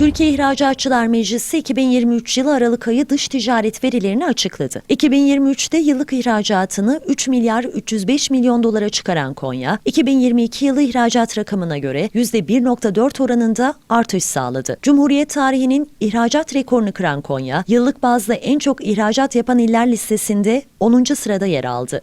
Türkiye İhracatçılar Meclisi 2023 yılı Aralık ayı dış ticaret verilerini açıkladı. 2023'te yıllık ihracatını 3 milyar 305 milyon dolara çıkaran Konya, 2022 yılı ihracat rakamına göre %1.4 oranında artış sağladı. Cumhuriyet tarihinin ihracat rekorunu kıran Konya, yıllık bazda en çok ihracat yapan iller listesinde 10. sırada yer aldı.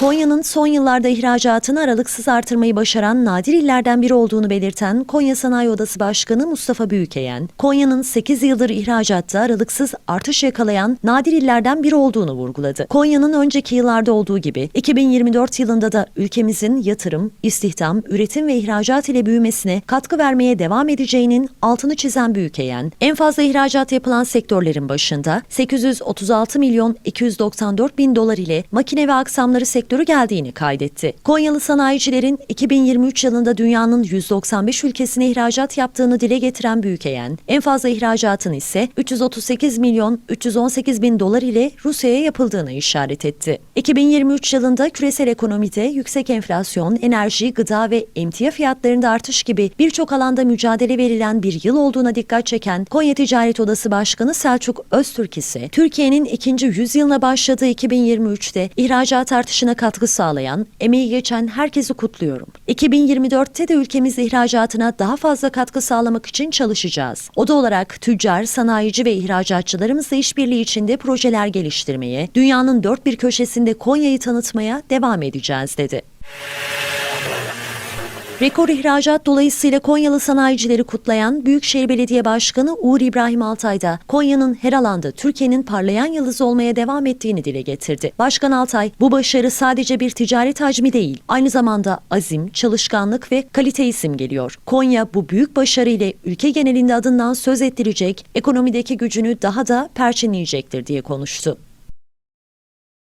Konya'nın son yıllarda ihracatını aralıksız artırmayı başaran nadir illerden biri olduğunu belirten Konya Sanayi Odası Başkanı Mustafa Büyükeyen, Konya'nın 8 yıldır ihracatta aralıksız artış yakalayan nadir illerden biri olduğunu vurguladı. Konya'nın önceki yıllarda olduğu gibi 2024 yılında da ülkemizin yatırım, istihdam, üretim ve ihracat ile büyümesine katkı vermeye devam edeceğinin altını çizen Büyükeyen, en fazla ihracat yapılan sektörlerin başında 836 milyon 294 bin dolar ile makine ve aksamları sektörü geldiğini kaydetti. Konyalı sanayicilerin 2023 yılında dünyanın 195 ülkesine ihracat yaptığını dile getiren Büyükeyen, en fazla ihracatın ise 338 milyon 318 bin dolar ile Rusya'ya yapıldığını işaret etti. 2023 yılında küresel ekonomide yüksek enflasyon, enerji, gıda ve emtia fiyatlarında artış gibi birçok alanda mücadele verilen bir yıl olduğuna dikkat çeken Konya Ticaret Odası Başkanı Selçuk Öztürk ise Türkiye'nin ikinci yüzyılına başladığı 2023'te ihracat artışına katkı sağlayan, emeği geçen herkesi kutluyorum. 2024'te de ülkemiz ihracatına daha fazla katkı sağlamak için çalışacağız. Oda olarak tüccar, sanayici ve ihracatçılarımızla işbirliği içinde projeler geliştirmeye, dünyanın dört bir köşesinde Konya'yı tanıtmaya devam edeceğiz dedi. Rekor ihracat dolayısıyla Konyalı sanayicileri kutlayan Büyükşehir Belediye Başkanı Uğur İbrahim Altay da Konya'nın her alanda Türkiye'nin parlayan yıldızı olmaya devam ettiğini dile getirdi. Başkan Altay, bu başarı sadece bir ticaret hacmi değil, aynı zamanda azim, çalışkanlık ve kalite isim geliyor. Konya bu büyük başarı ile ülke genelinde adından söz ettirecek, ekonomideki gücünü daha da perçinleyecektir diye konuştu.